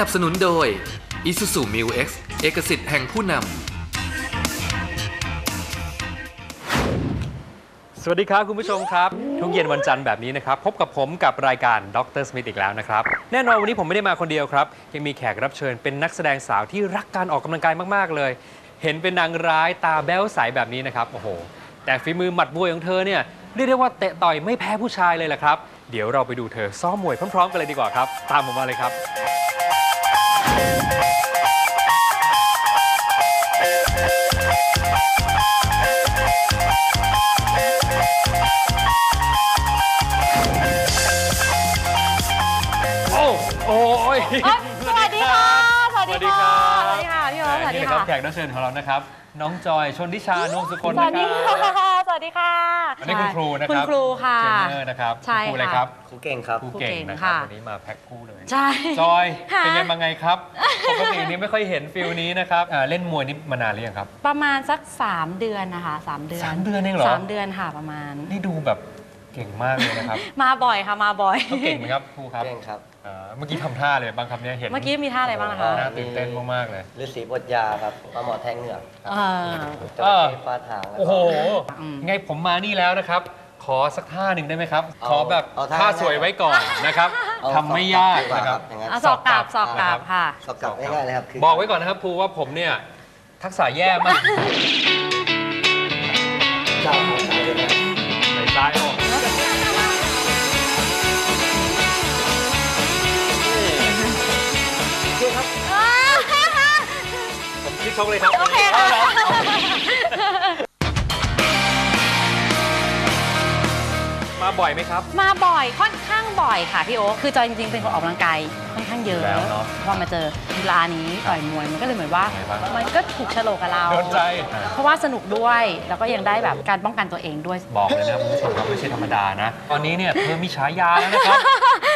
นับสนุนโดย Isuzu Mu X เอกสิทธิ์แห่งผู้นำ สวัสดีครับคุณผู้ชมครับ ทุกเย็นวันจันทร์แบบนี้นะครับ พบกับผมกับรายการดรสมิธอีกแล้วนะครับ แน่นอนวันนี้ผมไม่ได้มาคนเดียวครับ ยังมีแขกรับเชิญเป็นนักแสดงสาวที่รักการออกกำลังกายมากๆเลย เห็นเป็นนางร้ายตาแบ้วใสแบบนี้นะครับโอ้โห แต่ฝีมือหมัดมวยของเธอเนี่ยเรียกได้ว่าเตะต่อยไม่แพ้ผู้ชายเลยแหละครับ เดี๋ยวเราไปดูเธอซ้อมมวยพร้อมๆกันเลยดีกว่าครับ ตามผมมาเลยครับ เอ้ยสวัสดีค่ะ สวัสดีค่ะ สวัสดีค่ะพี่โอ๊ตสวัสดีนี่นะครัค่ะบแขกรับเชิญของเรานะครับ น้องจอยชนทิชานงสุคนสนะวัสคดีรับค่ะสวัสดีค่ะ อันนี้คุณครูนะคคุรัณบครูค่ะเทรนเนอร์นะครับใช่ณครูอะไรค่ะครับครูเก่งครับ ครูครูเก่เก่งงนะครับค่ะ วันนี้มาแพ็คคู่เลยใช่ จอยค่ะ เป็นยังไงมาไงครับปกตินี้ไม่ค่อยเห็นฟิลนี้นะครับอ่าเล่นมวยนี่มานานหรือยังครับ ประมาณสัก 3 เดือนนะคะ 3 เดือนสามเดือนเองเหรอ สามเดือนค่ะประมาณ นี่ดูแบบ เก่งมากเลยนะครับมาบ่อยค่ะมาบ่อยเขาเก่งไหมครับครูครับเก่งครับอ่าเมื่อกี้ทำท่าเลยบางคำเนี้เห็นเมื่อกี้มีท่าอะไรบ้างนะคะน่าตื่นเต้นมากๆเลยฤาษีบทยาครับปลาหมอแทงเหงือกครับเออจระเข้ฟาดหางแล้วก็โอ้โหอืมไงผมมานี่แล้วนะครับ ขอสักท่าหนึ่งได้ไหมครับเอาขอแบบเอาท่าท่าสวยไว้ก่อนนะครับเอาทำไม่ยากสอบกลับดีกว่านะครับอย่างนั้นเอาสอบกลับสอบกลับค่ะสอบกลับง่ายๆเลยครับคืบอกไว้ก่อนนะครับครูว่าผมเนี่ยทักษะแย่มาก ชกเลยครับ โอเคค่ะ มาบ่อยไหมครับ มาบ่อยค่อนข้างบ่อยค่ะพี่โอ๊คคือจอยจริงๆเป็นคนออกกำลังกายค่อนข้างเยอะอยู่แล้วเนอะพอมาเจอกีฬานี้ต่อยมวยมันก็เลยเหมือนว่า ไงบ้าง มันก็ถูกโฉลกกับเรา โดนใจ เพราะว่าสนุกด้วยแล้วก็ยังได้แบบการป้องกันตัวเองด้วย บอกเลยนะคุณผู้ชมครับไม่ใช่ธรรมดานะ ตอนนี้เนี่ยเธอมีฉายาแล้วนะครับ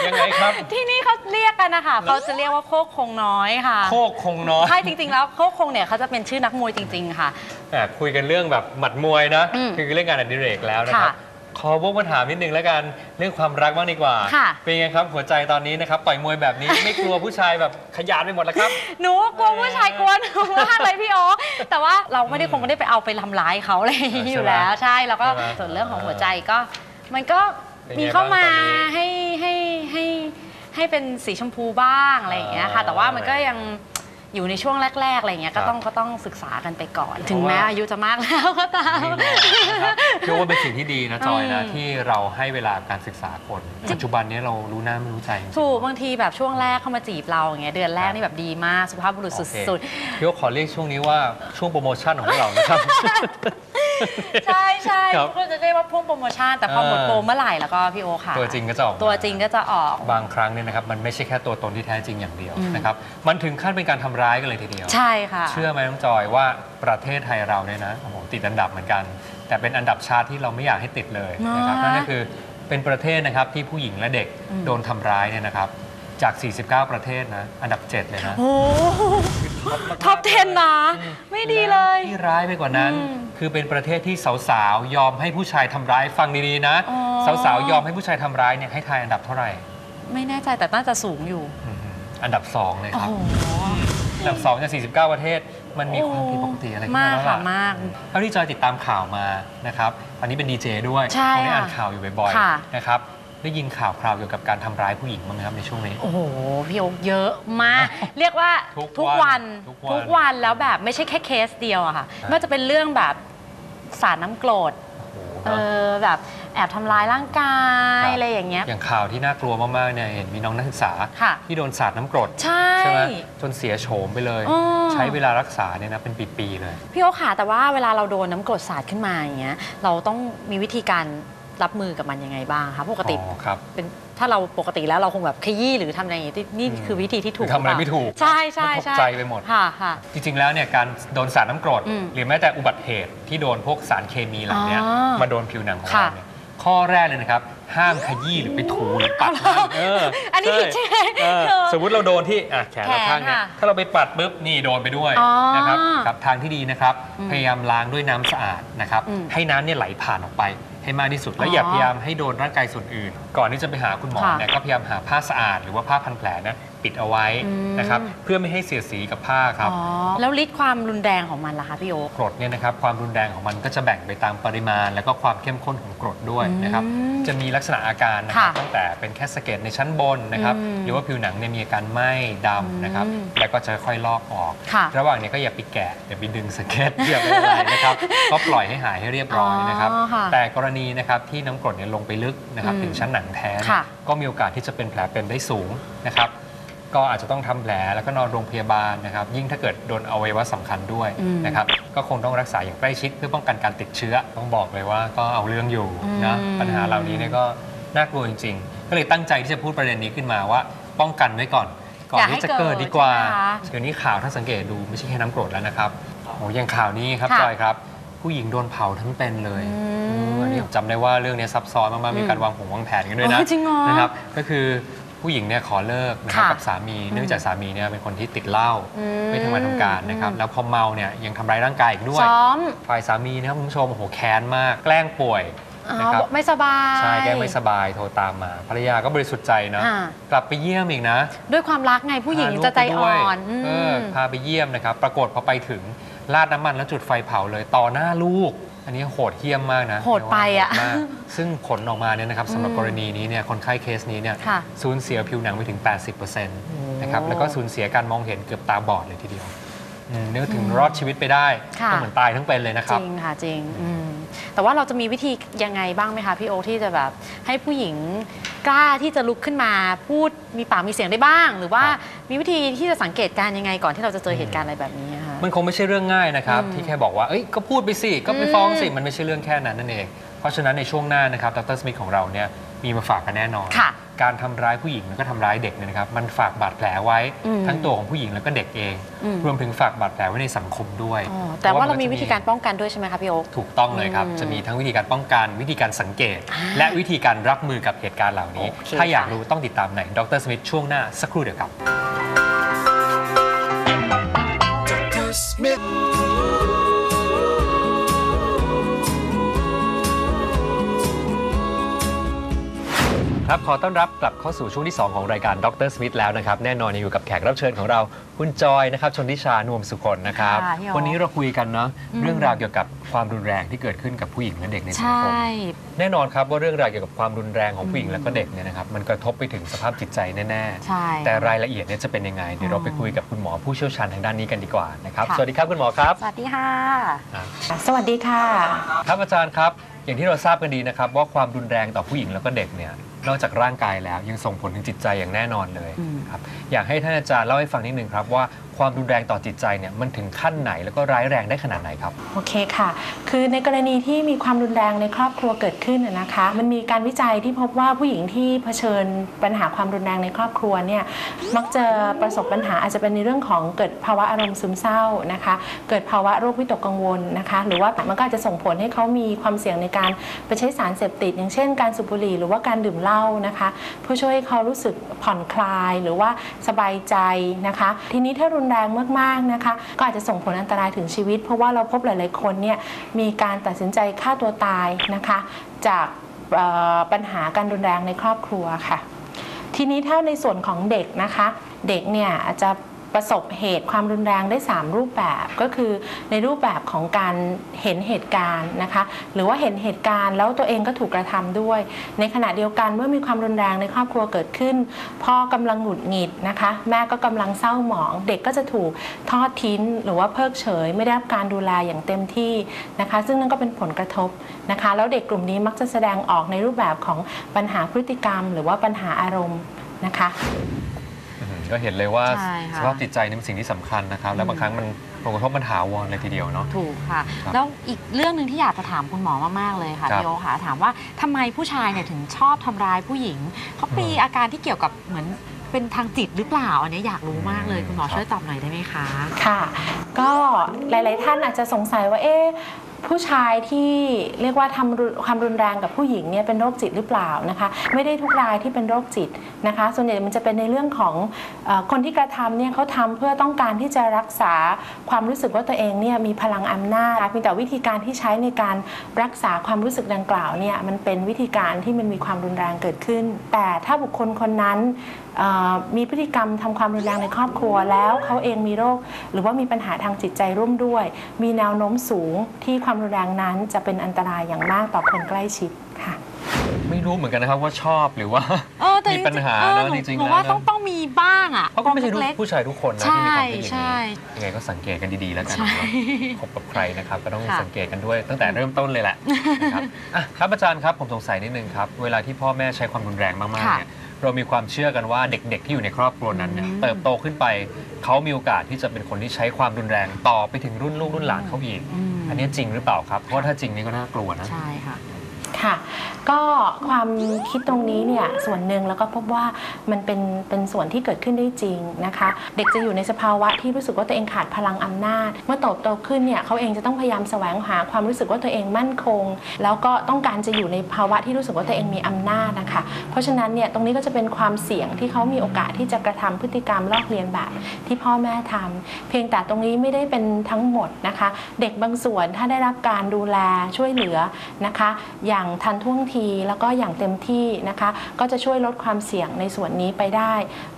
ยังไงครับ ที่นี่เขาเรียกกันนะคะเขาจะเรียกว่าโคกคงน้อยค่ะโคกคงน้อยใช่จริงๆ แล้วโคกคงเนี่ยเขาจะเป็นชื่อนักมวยจริง ๆ ค่ะ แหมคุยกันเรื่องแบบหมัดมวยนะ อืมคือเรื่องงานอดิเรกแล้วนะครับ ค่ะ ขอวกมาถามนิดนึงแล้วกันเรื่องความรักบ้างดีกว่า ค่ะ เป็นไงครับหัวใจตอนนี้นะครับต่อยมวยแบบนี้ ไม่กลัวผู้ชายแบบขยาดไปหมดแล้วครับ หนูกลัวผู้ชายกลัวหนูมากเลยพี่โอ๊คแต่ว่าเราไม่ได้คงไม่ได้ไปเอาไปทำร้ายเขาอะไรอย่างนี้อยู่แล้วใช่แล้วก็ใช่ไหมส่วนเรื่องของหัวใจก็ มันก็เป็นไงมีเข้ามาบ้างตอนนี้ให้ให้ให้ให้เป็นสีชมพูบ้างอะไรอย่างเงี้ยค่ะ แต่ว่ามันก็ยัง อยู่ในช่วงแรกๆอะไรอย่างเงี้ยครัก็บต้องก็ต้องศึกษากันไปก่อนเพราะถึงแม้ว่าอายุจะมากแล้วก็ตามแน่นอนนะครับเชื่อว่าเป็นสิ่งที่ดีนะจอยนะอืมที่เราให้เวลาการศึกษาคน ปัจจุบันนี้เรารู้หน้าไม่รู้ใจจริงๆถูกบางทีแบบช่วงแรกเข้ามาจีบเราอย่างเงี้ยเดือนแรกนี่แบบดีมากสุภาพบุรุษโอเคสุดพี่ว่าขอเรียกช่วงนี้ว่าช่วงโปรโมชั่นของพวกเรานะครับๆ ใช่ใช่ครับก็จะเรียกว่าพ่วงโปรโมชั่นแต่พอหมดเออโปรเมื่อไหร่แล้วก็พี่โอค่ะ ตัวจริงก็จะออกมาตัวจริงก็จะออก บางครั้งเนี่ยนะครับมันไม่ใช่แค่ตัวตนที่แท้จริงอย่างเดียวอืม นะครับมันถึงขั้นเป็นการทำร้ายกันเลยทีเดียว ใช่ค่ะ เชื่อไหมน้องจอยว่าประเทศไทยเราเนี่ยนะโอ้โหติดอันดับเหมือนกัน แต่เป็นอันดับชาติที่เราไม่อยากให้ติดเลยนะครับนะนั่นก็คือเป็นประเทศนะครับที่ผู้หญิงและเด็กอืม โดนทำร้ายเนี่ยนะครับ จาก 49 ประเทศนะอันดับ 7 เลยนะ โอ้โหท็อป 10 นะ ไม่ดีเลย ที่ร้ายไปกว่านั้นอืมคือเป็นประเทศที่สาวๆยอมให้ผู้ชายทำร้ายฟังดีๆนะ อ๋สาอวๆยอมให้ผู้ชายทำร้ายเนี่ยให้ทายอันดับเท่าไหร่ไม่แน่ใจแต่น่าจะสูงอยู่อืมอันดับ2เลยโอ้ครับ โห อันดับ2จาก49 ประเทศ มันมีความผิดปกติอะไรขึ้นมากแล้วค่ะล่ะมากเท่าที่จอยติดตามข่าวมานะครับ อันนี้เป็นดีเจด้วยใช่คงได้อ่านค่ะข่าวอยู่บ่อยค่ะ ๆนะครับ ได้ยินข่าวคราวเกี่ยวกับการทำร้ายผู้หญิงบ้างไหมครับในช่วงนี้ โอ้โห พี่โอ๊คเยอะมาก เรียกว่าทุกทุกวัวันนทุกวันทุกวันแล้วแบบไม่ใช่แค่เคสเดียวอะค่ะครับไม่ว่าจะเป็นเรื่องแบบสารน้ำกรดโอ้โหเออแบบแอบทำร้ายร่างกายครับ อะไรอย่างเงี้ย อย่างข่าวที่น่ากลัวมากๆเนี่ยเห็นมีน้องนักศึกษาค่ะที่โดนสาดน้ำกรดใช่ใช่ไหมจนเสียโฉมไปเลยอืมใช้เวลารักษาเนี่ยนะเป็นปีๆเลย พี่โอ๊คค่ะแต่ว่าเวลาเราโดนน้ำกรดสาดขึ้นมาอย่างเงี้ยเราต้องมีวิธีการ รับมือกับมันยังไงบ้างคะปกติอ๋อครับ เป็นถ้าเราปกติแล้วเราคงแบบขยี้หรือทำอะไรอย่างงี้ที่นี่อืมคือวิธีที่ถูกหรือทำอะไรหเปล่าไม่ถูกใช่ใช่มันตกใช่ใจไปหมด ค่ะค่ะ จริงๆ แล้วเนี่ยการโดนสารน้ำกรด อืมหรือแม้แต่อุบัติเหตุที่โดนพวกสารเคมีเหล่านี้อ๋อมาโดนผิวหนังของค่ะเราเนี่ยข้อแรกเลยนะครับ ห้ามขยี้หรือไปถูหรือปัดมันเอออันนี้ผิดใช่ไหมเออเออสมมุติเราโดนที่อะแขนเราแขนข้างเนี้ยค่ะถ้าเราไปปัดปุ๊บนี่โดนไปด้วยอ๋อนะครับกับทางที่ดีนะครับ อืมพยายามล้างด้วยน้ำสะอาดนะครับ อืมให้น้ำเนี่ยไหลผ่านออกไป ให้มากที่สุด และอ๋อออย่าพยายามให้โดนร่างกายส่วนอื่น ก่อนที่จะไปหาคุณหมอค่ะเนี่ยก็พยายามหาผ้าสะอาดหรือว่าผ้าพันแผลนะ ปิดเอาไว้อืม นะครับเพื่อไม่ให้เสียดสีกับผ้าครับอ๋อ แล้วฤทธิ์ความรุนแรงของมันล่ะคะพี่โอ๊ค กรดเนี่ยนะครับความรุนแรงของมันก็จะแบ่งไปตามปริมาณ แล้วก็ความเข้มข้นของกรดด้วยนะครับอืมจะมีลักษณะอาการนะครับค่ะตั้งแต่เป็นแค่สะเก็ดในชั้นบนนะครับอืมหรือว่าผิวหนังเนี่ยมีอาการไหม้ดำนะครับอืม แล้วก็จะค่อยลอกออก ค่ะ ระหว่างนี้ก็อย่าไปแกะอย่าไปดึงสเก็ตอย่าไปอะไรนะครับ ก็ปล่อยให้หายให้เรียบร้อยนะครับ อ๋อค่ะแต่กรณีนะครับที่น้ำกรดเนี่ยลงไปลึกนะครับอืมถึงชั้นหนังแท้เนี่ยค่ะก็มีโอกาสที่จะเป็นแผลเป็นได้สูงนะครับ ก็อาจจะต้องทำแผลแล้วก็นอนโรงพยาบาลนะครับ ยิ่งถ้าเกิดโดนอวัยวะสำคัญด้วยอืมนะครับ ก็คงต้องรักษาอย่างใกล้ชิดเพื่อป้องกันการติดเชื้อ ต้องบอกเลยว่าก็เอาเรื่องอยู่นะอืมปัญหาเหล่านี้เนี่ยก็น่ากลัวจริง ๆ ก็เลยตั้งใจที่จะพูดประเด็นนี้ขึ้นมาว่า ป้องกันไว้ก่อน ก่อนอย่าให้ที่จะเกิดดีกว่าเกิดใช่ไหมคะเดี๋ยวนี้ข่าวถ้าสังเกตดูไม่ใช่แค่น้ำกรดแล้วนะครับโอ้อย่างข่าวนี้ครับค่ะจอยครับ ผู้หญิงโดนเผาทั้งเป็นเลยอืมเอออันนี้ผมจำได้ว่าเรื่องนี้ซับซ้อนมากๆมีการวางผงวางแผนกันด้วยนะโอ้จริงเหรอนะครับ ก็คือ ผู้หญิงเนี่ยขอเลิกนะครับค่ะกับสามีเนื่องจากสามีเนี่ยเป็นคนที่ติดเหล้าอืม ไม่ทำงานทำการนะครับอืมแล้วพอเมาเนี่ยยังทำร้ายร่างกายอีกด้วย ซ้อมฝ่ายสามีนะครับคุณผู้ชมโอ้โหแค้นมาก แกล้งป่วยอ๋อนะครับไม่สบาย ใช่แกล้งไม่สบายโทรตามมาภรรยาก็บริสุทธิ์ใจนะอ่า กลับไปเยี่ยมอีกนะด้วยความรักไงผู้หญิงพาลูกจะใจไปอ่ด้วยอนอืมเออพาไปเยี่ยมนะครับ ปรากฏพอไปถึงราดน้ำมันแล้วจุดไฟเผาเลยต่อหน้าลูก อันนี้โหดเหี้ยมมากนะโหดไปอะโหดมากซึ่งผลออกมาเนี่ยนะครับสำหรับอืมกรณีนี้เนี่ยคนไข้เคสนี้เนี่ยค่ะ สูญเสียผิวหนังไปถึง 80%นะครับแล้วก็สูญเสียการมองเห็นเกือบตาบอดเลยทีเดียวอืมนึกถึงรอดชีวิตไปได้ค่ะ ก็เหมือนตายทั้งเป็นเลยนะคจรับ ริงค่ะจริงอืมแต่ว่าเราจะมีวิธียังไงบ้างไหมคะพี่โอคที่จะแบบให้ผู้หญิงกล้าที่จะลุกขึ้นมาพูดมีปากมีเสียงได้บ้าง หรือว่าครับ มีวิธีที่จะสังเกตการณ์ยังไงก่อนที่เราจะเจอเหตุการณ์อะไรแบบนี้อะคะ มันคงไม่ใช่เรื่องง่ายนะครับอืมที่แค่บอกว่าเอ้ยก็พูดไปสิก็ไปอืมฟ้องสิมันไม่ใช่เรื่องแค่นั้นนั่นเอง เพราะฉะนั้นในช่วงหน้านะครับดรสมิธของเราเนี่ยมีมาฝากกันแน่นอน ค่ะ การทำร้ายผู้หญิงแล้วก็ทำร้ายเด็กเนี่ยนะครับมันฝากบาดแผลไว้อืมทั้งตัวของผู้หญิงแล้วก็เด็กเอง อืม รวมถึงฝากบาดแผลไว้ในสังคมด้วยอ๋อแต่ว่าเรามีพะนวิจะธีการป้องกันด้วยใช่ไหมคะพี่โอ๊ค ถูกต้องเลยครับ อืมจะมีทั้งวิธีการป้องกันวิธีการสังเกต อ่าและวิธีการรับมือกับเหตุการณ์เหล่านี้ โอเคถ้าอยากค่ะ รู้ต้องติดตามในดรสมิธช่วงหน้าสักครู่เดียวครับ ครับขอต้อนรับกลับเข้าสู่ช่วงที่ 2 ของรายการดรสมิธแล้วนะครับ แน่นอนยังอยู่กับแขกรับเชิญของเรา คุณจอยนะครับชนทิชานวมสุคนนะครับ ค่ะพี่โอ๊ควันนี้เราคุยกันเนาะอืมเรื่องราวเกี่ยวกับความรุนแรงที่เกิดขึ้นกับผู้หญิงและเด็กในสัใชงคม่แน่นอนครับว่าเรื่องราวเกี่ยวกับความรุนแรงของผู้หญิงและก็เด็กเนี่ยนะครับมันกระทบไปถึงสภาพจิตใจแน่ใช่ ๆ แต่รายละเอียดเนี่ยจะเป็นยังไงเดี๋ยวเราไปคุยกับคุณหมอผู้เชี่ยวชาญทางด้านนี้กันดีกว่านะครับค่ะ สวัสดีครับคุณหมอครับ สวัสดีค่ะอ่าสวัสดีค่ะ ครับอาจารย์ครับ อย่างที่เราทราบกันดีนะครับ ว่าความรุนแรงต่อผู้หญิงแล้วก็เด็กเนี่ยนอกจากร่างกายแล้วยังส่งผลถึงจิตใจอย่างแน่นอนเลยอืมครับอยากให้ท่านอาจารย์เล่าให้ฟังนิดนึงครับว่า ความรุนแรงต่อจิตใจเนี่ยมันถึงขั้นไหนแล้วก็ร้ายแรงได้ขนาดไหนครับ โอเคค่ะ คือในกรณีที่มีความรุนแรงในครอบครัวเกิดขึ้นนะนะคะ มันมีการวิจัยที่พบว่าผู้หญิงที่เผชิญปัญหาความรุนแรงในครอบครัวเนี่ยมักจะประสบปัญหาอาจจะเป็นในเรื่องของเกิดภาวะอารมณ์ซึมเศร้านะคะ เกิดภาวะโรควิตกกังวลนะคะ หรือว่ามันก็อาจจะส่งผลให้เขามีความเสี่ยงในการไปใช้สารเสพติด อย่างเช่น การสูบบุหรี่หรือว่าการดื่มเหล้านะคะเพื่อช่วยให้เขารู้สึกผ่อนคลายหรือว่าสบายใจนะคะ ทีนี้ถ้ารุนแรงมากๆนะคะ ก็อาจจะส่งผลอันตรายถึงชีวิต เพราะว่าเราพบหลายๆคนเนี่ยมีการตัดสินใจฆ่าตัวตายนะคะ จากปัญหาการรุนแรงในครอบครัวค่ะ ทีนี้ถ้าในส่วนของเด็กนะคะ เด็กเนี่ยอาจจะ ประสบเหตุความรุนแรงได้ 3 รูปแบบก็คือในรูปแบบของการเห็นเหตุการณ์นะคะ หรือว่าเห็นเหตุการณ์แล้วตัวเองก็ถูกกระทำด้วย ในขณะเดียวกันเมื่อมีความรุนแรงในครอบครัวเกิดขึ้น พ่อกำลังหงุดหงิดนะคะ แม่ก็กำลังเศร้าหมอง เด็กก็จะถูกทอดทิ้งหรือว่าเพิกเฉย ไม่ได้รับการดูแลอย่างเต็มที่นะคะ ซึ่งนั่นก็เป็นผลกระทบนะคะ แล้วเด็กกลุ่มนี้มักจะแสดงออกในรูปแบบของปัญหาพฤติกรรม หรือว่าปัญหาอารมณ์นะคะ ก็เห็นเลยว่าใช่ค่ะ สภาพจิตใจนี่เป็นสิ่งที่สำคัญนะครับ แล้วบางครั้งมันผลกระทบมันถาวรเลยทีเดียวเนาะ ถูกค่ะ ครับแล้วอีกเรื่องหนึ่งที่อยากจะถามคุณหมอมากๆเลยค่ะครับพี่โอค่ะถามว่าทำไมผู้ชายเนี่ยถึงชอบทำร้ายผู้หญิงเขามีอืมอาการที่เกี่ยวกับเหมือนเป็นทางจิตหรือเปล่า อันนี้อยากรู้มากเลยอืมคุณหมอครับ ช่วยตอบหน่อยได้ไหมคะ ค่ะ ก็หลาย ๆ ท่านอาจจะสงสัยว่า เอ๊ะ ผู้ชายที่เรียกว่าทำความรุนแรงกับผู้หญิงเนี่ยเป็นโรคจิตหรือเปล่านะคะ ไม่ได้ทุกรายที่เป็นโรคจิตนะคะ ส่วนใหญ่มันจะเป็นในเรื่องของอคนที่กระทำเนี่ยเขาทำเพื่อต้องการที่จะรักษาความรู้สึกว่าตัวเองเนี่ยมีพลังอำนาจเพียงแต่วิธีการที่ใช้ในการรักษาความรู้สึกดังกล่าวเนี่ยมันเป็นวิธีการที่มันมีความรุนแรงเกิดขึ้น แต่ถ้าบุคคลคนนั้นมีพฤติกรรมทำความรุนแรงในครอบครัวแล้วเขาเองมีโรค หรือว่ามีปัญหาทางจิตใจร่วมด้วย มีแนวโน้มสูงที่ความรุนแรงนั้นจะเป็นอันตรายอย่างมากต่อคนใกล้ชิดค่ะ ไม่รู้เหมือนกันนะครับว่าชอบหรือว่าเออแต่มีปัญหาเออเนอะหจริงๆหนูแล้วว่านะต้องต้องมีบ้างอะเพราะก็ไม่ใช่ทุกเล็กผู้ชายทุกคนนะใช่ที่มีความคิดอย่างใช่นี้ยังไงก็สังเกตกันดีๆแล้วกันใช่ว่าคบกับใครนะครับก็ต้องค่ะสังเกตกันด้วยตั้งแต่เริ่มต้นเลยแหละนะครับอะครับอาจารย์ครับผมสงสัยนิดนึงครับ เวลาที่พ่อแม่ใช้ความรุนแรงมากๆค่ะเนี่ย เรามีความเชื่อกันว่าเด็กๆ ที่อยู่ในครอบครัวนั้นเนี่ยอืมเติบโตขึ้นไปเขามีโอกาสที่จะเป็นคนที่ใช้ความรุนแรงต่อไปถึงรุ่นลูกรุ่นหลานเขาอีกอืมอันนี้จริงหรือเปล่าครับ เพราะว่าถ้าจริงนี่ก็น่ากลัวนะ ใช่ค่ะ ค่ะ ก็ความคิดตรงนี้เนี่ยส่วนหนึ่งแล้วก็พบว่ามันเป็นเป็นส่วนที่เกิดขึ้นได้จริงนะคะ เด็กจะอยู่ในสภาวะที่รู้สึกว่าตัวเองขาดพลังอำนาจ เมื่อโตโตขึ้นเนี่ยเขาเองจะต้องพยายามแสวงหาความรู้สึกว่าตัวเองมั่นคง แล้วก็ต้องการจะอยู่ในภาวะที่รู้สึกว่าตัวเองมีอำนาจนะคะ เพราะฉะนั้นเนี่ยตรงนี้ก็จะเป็นความเสี่ยงที่เขามีโอกาสที่จะกระทำพฤติกรรมลอกเลียนแบบที่พ่อแม่ทำเพียงแต่ตรงนี้ไม่ได้เป็นทั้งหมดนะคะ เด็กบางส่วนถ้าได้รับการดูแลช่วยเหลือนะคะ อย่างทันท่วงที แล้วก็อย่างเต็มที่นะคะ ก็จะช่วยลดความเสี่ยงในส่วนนี้ไปได้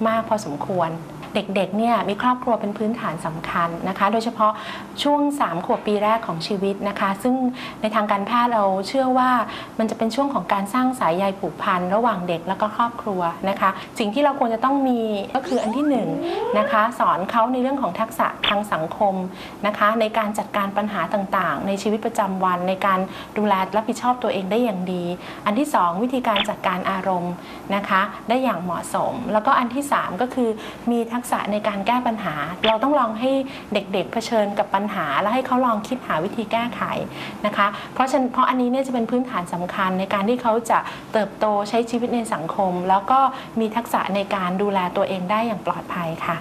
มากพอสมควร เด็กๆเนี่ยมีครอบครัวเป็นพื้นฐานสำคัญนะคะ โดยเฉพาะช่วง 3 ขวบปีแรกของชีวิตนะคะ ซึ่งในทางการแพทย์เราเชื่อว่ามันจะเป็นช่วงของการสร้างสายใยผูกพันระหว่างเด็กแล้วก็ครอบครัวนะคะ สิ่งที่เราควรจะต้องมีก็คืออันที่หนึ่งนะคะสอนเขาในเรื่องของทักษะทางสังคมนะคะ ในการจัดการปัญหาต่างๆ ในชีวิตประจำวัน ในการดูแลรับผิดชอบตัวเองได้อย่างดี อันที่สองวิธีการจัดการอารมณ์นะคะ ได้อย่างเหมาะสม แล้วก็อันที่สามก็คือมีทักษะในการแก้ปัญหา เราต้องลองให้เด็กๆเผชิญกับปัญหา แล้วให้เขาลองคิดหาวิธีแก้ไขนะคะ เพราะฉะนั้นเพราะอันนี้เนี่ยจะเป็นพื้นฐานสำคัญในการที่เขาจะเติบโตใช้ชีวิตในสังคม แล้วก็มีทักษะในการดูแลตัวเองได้อย่างปลอดภัยค่ะ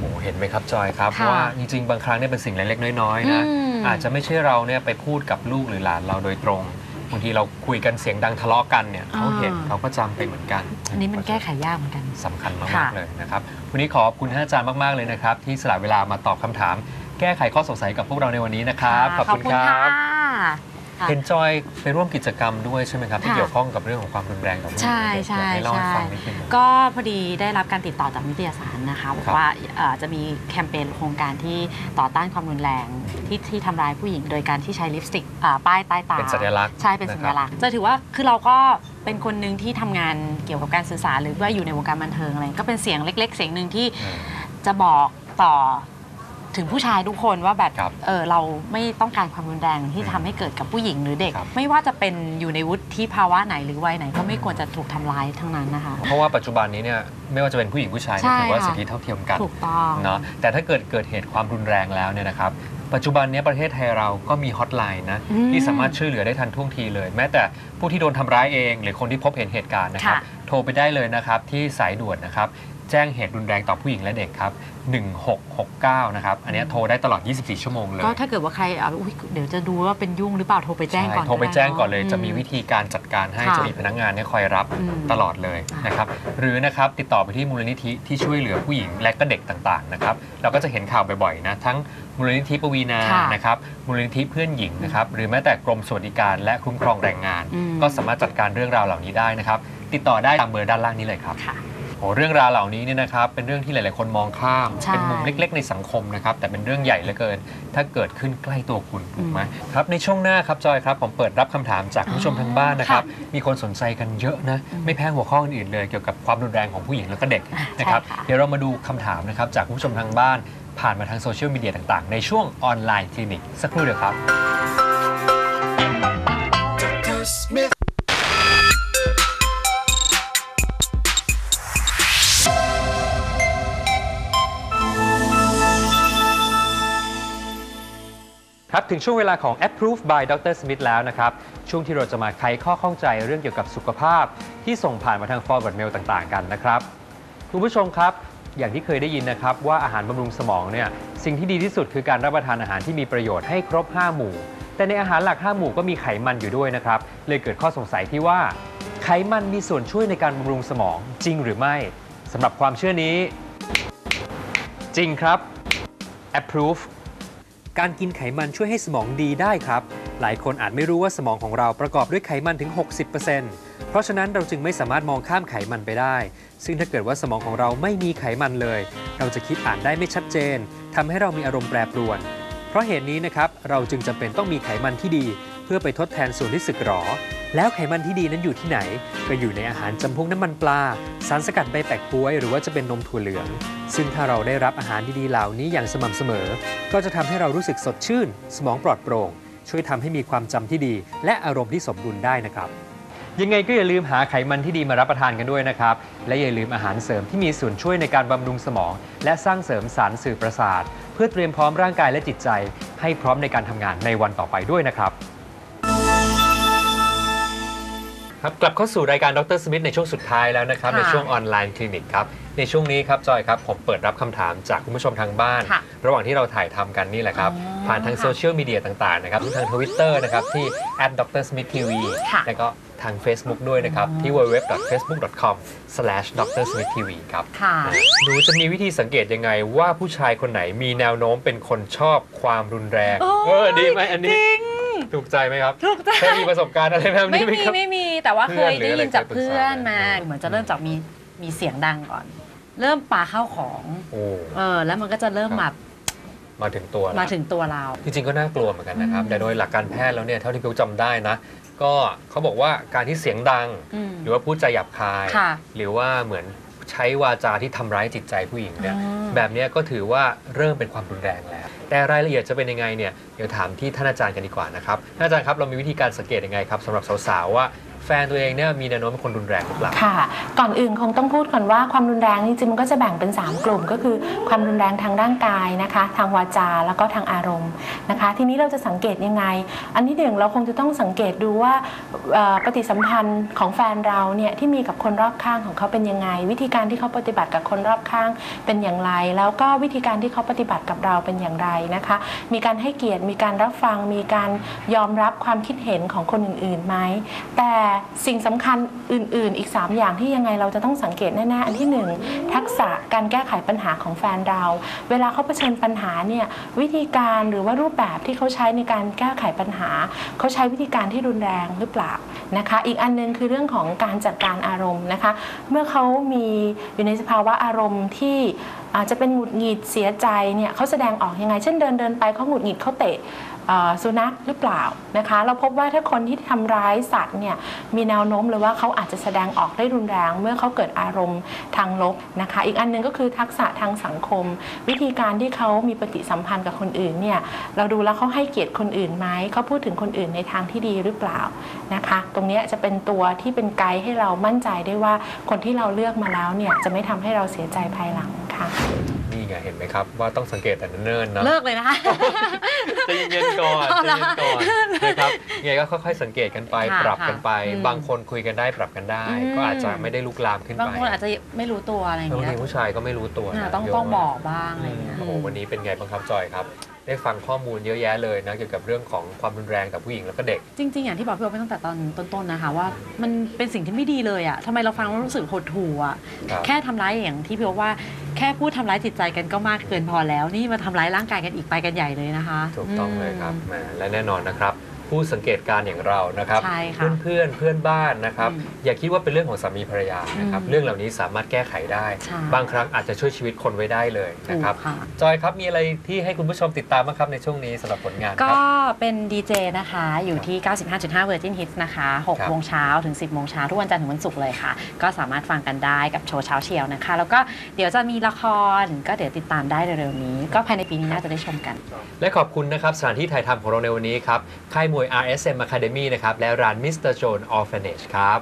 โอ้เห็นไหมครับจอยครับค่ะว่าจริงๆ บางครั้งเนี่ยเป็นสิ่งเล็กๆน้อยๆนะอืมอาจจะไม่ใช่เราเนี่ยไปพูดกับลูกหรือหลานเราโดยตรงบางทีเราคุยกันเสียงดังทะเลาะกันเนี่ยเขาเห็นเขาก็จำไปเหมือนกัน อันนี้มันแก้ไขยากเหมือนกันสำคัญมาค่ะกๆเลยนะครับ วันนี้ขอบคุณท่านอาจารย์มาก ๆ เลยนะครับ ที่สละเวลามาตอบคำถาม แก้ไขข้อสงสัยกับพวกเราในวันนี้นะครับ ขอบคุณครับ ค่ะ เห็นจอยไปร่วมกิจกรรมด้วยใช่ไหมครับ ที่ค่ะ เกี่ยวข้องกับเรื่องของความรุนแรงกับผู้หญิงใช่เด็กๆใช่อยากให้เล่าให้ใช่ฟังนิดนึง ก็พอดีได้รับการติดต่อจากนิตยสารนะคะบอกครับว่าเอ่อจะมีแคมเปญโครงการที่ต่อต้านความรุนแรงที่ที่ทำร้ายผู้หญิงโดยการที่ใช้ลิปสติกอ่าป้ายใต้ตา เป็นสัญลักษณ์ใช่เป็นสัญลักษณ์จะถือว่าคือเราก็เป็นคนหนึ่งที่ทำงานเกี่ยวกับการสื่อสารหรือว่าอยู่ในวงการบันเทิงอะไรก็เป็นเสียงเล็ก ๆ เสียงหนึ่งที่ อืม จะบอกต่อ ถึงผู้ชายทุกคนว่าแบบครับเออเราไม่ต้องการความรุนแรงที่อืมทำให้เกิดกับผู้หญิงหรือเด็ก ครับ ไม่ว่าจะเป็นอยู่ในวุฒิภาวะไหนหรือวัยไหนก็ไม่ควรจะถูกทำร้ายทั้งนั้นนะคะ เพราะว่าปัจจุบันนี้เนี่ยไม่ว่าจะเป็นผู้หญิงผู้ชายเนี่ยใช่ถือว่าค่ะ สิทธิเท่าเทียมกันถูกต้อง เนาะแต่ถ้าเกิดเกิดเหตุความรุนแรงแล้วเนี่ยนะครับปัจจุบันเนี้ประเทศไทยเราก็มีฮอตไลน์นะอืมที่สามารถช่วยเหลือได้ทันท่วงทีเลย แม้แต่ผู้ที่โดนทำร้ายเอง หรือคนที่พบเห็นเหตุการณ์นะครับค่ะ โทรไปได้เลยนะครับที่สายด่วนนะครับ แจ้งเหตุรุนแรงต่อผู้หญิงและเด็กครับ 1669 นะครับ อันเนี้ยโทรได้ตลอด 24 ชั่วโมงเลย ก็ถ้าเกิดว่าใครอะอุ๊ยเดี๋ยวจะดูว่าเป็นยุ่งหรือเปล่าโทรไปแจ้งก่อนใช่โทรไปแจ้งก่อนเลยด้จะมีวิธีการจัดการให้ ค่ะจะมีพนักงานเนี่ยคอยรับอืม ตลอดเลยนะครับ หรือนะครับติดต่อไปที่มูลนิธิที่ช่วยเหลือผู้หญิงและก็เด็กต่างๆนะครับ เราก็จะเห็นข่าวบ่อยๆนะทั้งมูลนิธิปวีนา ค่ะ นะครับ มูลนิธิเพื่อนหญิงนะครับ หรือแม้แต่กรมสวัสดิการและคุ้มครองแรงงาน อืม ก็สามารถจัดการเรื่องราวเหล่านี้ได้นะครับ ติดต่อได้ตามเบอร์ด้านล่างนี้เลยครับ ค่ะ โอ้เรื่องราวเหล่านี้เนี่ยนะครับเป็นเรื่องที่หลาย ๆ คนมองข้าม ใช่เป็นมุมเล็ก ๆ ในสังคมนะครับ แต่เป็นเรื่องใหญ่เหลือเกิน ถ้าเกิดขึ้นใกล้ตัวคุณถูกไหมครับในช่วงหน้าครับจอยครับผมเปิดรับคำถามจากคุณผู้ชมทางบ้านนะครับ มีคนสนใจกันเยอะนะไม่แพ้หัวข้ออื่นๆเลยเกี่ยวกับความรุนแรงของผู้หญิงแล้วก็เด็กนะครับใช่ค่ะ เดี๋ยวเรามาดูคำถามนะครับจากคุณผู้ชมทางบ้าน ผ่านมาทางโซเชียลมีเดียต่าง ๆ ในช่วงออนไลน์คลินิกสักครู่เดียวครับ ครับถึงช่วงเวลาของ Approve by Dr. Smith แล้วนะครับ ช่วงที่เราจะมาไขข้อข้องใจเรื่องเกี่ยวกับสุขภาพ ที่ส่งผ่านมาทาง forward mail ต่างๆ กันนะครับ คุณผู้ชมครับ อย่างที่เคยได้ยินนะครับว่าอาหารบำรุงสมองเนี่ยสิ่งที่ดีที่สุดคือการรับประทานอาหารที่มีประโยชน์ให้ครบ 5 หมู่ แต่ในอาหารหลัก 5 หมู่ก็มีไขมันอยู่ด้วยนะครับเลยเกิดข้อสงสัยที่ว่า ไขมันมีส่วนช่วยในการบำรุงสมองจริงหรือไม่สำหรับความเชื่อนี้ จริงครับ approve การกินไขมันช่วยให้สมองดีได้ครับ หลายคนอาจไม่รู้ว่าสมองของเราประกอบด้วยไขมันถึง 60%เพราะฉะนั้นเราจึงไม่สามารถมองข้ามไขมันไปได้ ซึ่งถ้าเกิดว่าสมองของเราไม่มีไขมันเลย เราจะคิดอ่านได้ไม่ชัดเจนทำให้เรามีอารมณ์แปรปรวน เพราะเหตุนี้นะครับ เราจึงจำเป็นต้องมีไขมันที่ดี เพื่อไปทดแทนส่วนที่สึกหรอ แล้วไขมันที่ดีนั้นอยู่ที่ไหน ก็อยู่ในอาหารจำพวกน้ำมันปลา สารสกัดใบแปลกบ๊วย หรือว่าจะเป็นนมถั่วเหลือง ซึ่งถ้าเราได้รับอาหารดีๆเหล่านี้อย่างสม่ำเสมอ ก็จะทำให้เรารู้สึกสดชื่น สมองปลอดโปร่ง ช่วยทำให้มีความจำที่ดี และอารมณ์ที่สมดุลได้นะครับยังไงก็อย่าลืมหาไขมันที่ดีมารับประทานกันด้วยนะครับ และอย่าลืมอาหารเสริมที่มีส่วนช่วยในการบำรุงสมอง และสร้างเสริมสารสื่อประสาท เพื่อเตรียมพร้อมร่างกายและจิตใจ ให้พร้อมในการทำงานในวันต่อไปด้วยนะครับ ครับกลับเข้าสู่รายการดรสมิธในช่วงสุดท้ายแล้วนะครับ ค่ะในช่วงออนไลน์คลินิกครับ ในช่วงนี้ครับจอยครับ ผมเปิดรับคำถามจากคุณผู้ชมทางบ้าน ค่ะระหว่างที่เราถ่ายทำกันนี่แหละครับ อ๋อผ่านทางค่ะโซเชียลมีเดียต่างๆนะครับทั้งทางทวิตเตอร์นะครับที่ @drsmithtv ค่ะแล้วก็ทาง Facebook ด้วยนะครับ ที่ www.facebook.com/drsmithtv ครับค่ะ หนูจะมีวิธีสังเกตยังไงว่าผู้ชายคนไหนมีแนวโน้มเป็นคนชอบความรุนแรงโอ้ย เออดีไหมอันนี้จริง ถูกใจไหมครับถูกใจ เคยมีประสบการณ์อะไรแบบไม่นี้ไหมมีครับ ไม่มี แต่ว่าเพื่เคอนยหรือได้อะไรยินจากเคยปรึกษาเพื่อนมาไหมเหมือนจะเริ่มจากมีมีเสียงดังก่อน เริ่มปาเข้าวของโอ้เออแล้วมันก็จะเริ่มครับแบบมาถึงตัวแล้วมาถึงตัวเรา จริงๆก็น่ากลัวเหมือนกันนะครับอืมแต่โดยหลักการแพทย์แล้วเนี่ยเท่าที่เขาจำได้นะ ก็เขาบอกว่าการที่เสียงดังอืมหรือว่าพูดจาหยาบคายค่ะหรือว่าเหมือนใช้วาจาที่ทำร้ายจิตใจผู้หญิงเนี่ยอ่าแบบเนี้ยก็ถือว่าเริ่มเป็นความรุนแรงแล้ว แต่รายละเอียดจะเป็นยังไงเนี่ยเดี๋ยวถามที่ท่านอาจารย์กันดีกว่านะครับท่านอาจารย์ครับเรามีวิธีการสังเกตยังไงครับสำหรับสาวๆว่า แฟนตัวเองเนี่ยมีแนวโน้มเป็นคนรุนแรงหรือเปล่า ค่ะ ก่อนอื่นคงต้องพูดก่อนว่าความรุนแรงนี่จริงๆมันก็จะแบ่งเป็น 3 กลุ่ม ก็คือความรุนแรงทางร่างกายนะคะ ทางวาจาแล้วก็ทางอารมณ์นะคะ ทีนี้เราจะสังเกตยังไง อันที่หนึ่งเราคงจะต้องสังเกตดูว่าปฏิสัมพันธ์ของแฟนเราเนี่ยที่มีกับคนรอบข้างของเขาเป็นยังไง วิธีการที่เขาปฏิบัติกับคนรอบข้างเป็นอย่างไร แล้วก็วิธีการที่เขาปฏิบัติกับเราเป็นอย่างไรนะคะ มีการให้เกียรติมีการรับฟังมีการยอมรับความคิดเห็นของคนอื่นๆไหมแต่สิ่งสำคัญอื่น ๆ อีก 3 อย่างที่ยังไงเราจะต้องสังเกตแน่ๆ อันที่ 1 ทักษะการแก้ไขปัญหาของแฟนเรา เวลาเขาเผชิญปัญหาเนี่ยวิธีการหรือว่ารูปแบบที่เขาใช้ในการแก้ไขปัญหา เขาใช้วิธีการที่รุนแรงหรือเปล่านะคะ อีกอันหนึงคือเรื่องของการจัดการอารมณ์นะคะ เมื่อเขามีอยู่ในสภาวะอารมณ์ที่อาจจะเป็นหงุดหงิดเสียใจเนี่ยเขาแสดงออกยังไง เช่นเดินเดินไปเขาหงุดหงิดเขาเตะ สุนัขหรือเปล่านะคะ เราพบว่าถ้าคนที่ทำร้ายสัตว์เนี่ยมีแนวโน้มเลยว่าเขาอาจจะแสดงออกได้รุนแรง เมื่อเขาเกิดอารมณ์ทางลบนะคะ อีกอันหนึงก็คือทักษะทางสังคม วิธีการที่เขามีปฏิสัมพันธ์กับคนอื่นเนี่ยเราดูแล้วเขาให้เกียรติคนอื่นไหมเขาพูดถึงคนอื่นในทางที่ดีหรือเปล่านะคะ ตรงนี้จะเป็นตัวที่เป็นไกด์ให้เรามั่นใจได้ว่าคนที่เราเลือกมาแล้วเนี่ยจะไม่ทำให้เราเสียใจภายหลังค่ะ นี่ไงเห็นไหมครับว่าต้องสังเกตแต่เนิ่นๆนะเลิกเลยนะคะใจเย็นๆก่อนเอาใจละเย็นๆก่อนนะครับยังไงก็ค่อยๆสังเกตกันไปค่ะปรับกันไปค่ะอืมบางคนคุยกันได้ปรับกันได้อืมก็อาจจะไม่ได้ลุกลามขึ้นบางไปคนอาจจะไม่รู้ตัวอะไรอย่างบางเงี้ทียผู้ชายก็ไม่รู้ตัวอ่านะต้องเยะต้องมากบอกบ้างอะไรอย่างเงี้ยโอ้โหวันนี้เป็นไงบ้างครับจอยครับ ได้ฟังข้อมูลเยอะแยะเลยนะเกี่ยวกับเรื่องของความรุนแรงกับผู้หญิงแล้วก็เด็ก จริง ๆ อย่างที่บอกพี่โอไปตั้งแต่ตอนต้นๆนะคะว่ามันเป็นสิ่งที่ไม่ดีเลยอะทำไมเราฟังแล้วรู้สึกหดหู่อะครับ แค่ทำร้ายอย่างที่พี่โอว่าแค่พูดทำร้ายจิตใจกันก็มากเกินพอแล้ว นี่มาทำร้ายร่างกายกันอีกไปกันใหญ่เลยนะคะถูกต้องเลยครับอืมแหมและแน่นอนนะครับ ผู้สังเกตการณ์อย่างเรานะครับ ใช่ค่ะเพื่อนๆเพื่อนบ้านนะครับ อืมอย่าคิดว่าเป็นเรื่องของสามีภรรยานะครับ อืมเรื่องเหล่านี้สามารถแก้ไขได้ ใช่ บางครั้งอาจจะช่วยชีวิตคนไว้ได้เลยนะครับถูกค่ะ จอยครับมีอะไรที่ให้คุณผู้ชมติดตามบ้างครับในช่วงนี้สำหรับผลงานคก็รับ เป็นดีเจนะคะ อยู่ที่ 95.5 Virgin Hits นะคะครับ 6โมงเช้าถึง 10โมงเช้าทุกวันจันทร์ถึงวันศุกร์เลยค่ะ ก็สามารถฟังกันได้กับโชว์เช้าเชียวนะคะ แล้วก็เดี๋ยวจะมีละครก็เดี๋ยวติดตามได้เร็วๆนี้ ก็ภายในปีนี้น่าจะได้ชมกัน และขอบคุณนะครับสถานที่ถ่ายทำของเราในวันนี้ครับค่ายมวย RSM Academy นะครับและร้าน Mr. Joan Orphanage ครับ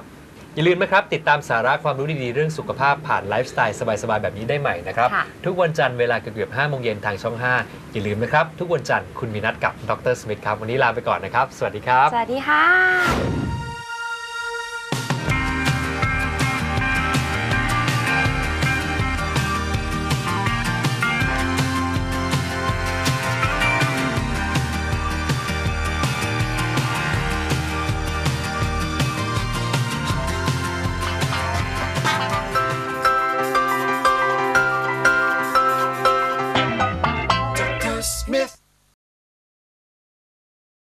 อย่าลืมนะครับ ติดตามสาระความรู้ดีๆ เรื่องสุขภาพผ่านไลฟ์สไตล์สบายๆ แบบนี้ได้ใหม่นะครับ ค่ะ ทุกวันจันทร์เวลาเกือบๆ5โมงเย็นทางช่อง 5 อย่าลืมนะครับ ทุกวันจันทร์คุณมีนัดกับดรสมิธครับ วันนี้ลาไปก่อนนะครับ สวัสดีครับ สวัสดีค่ะ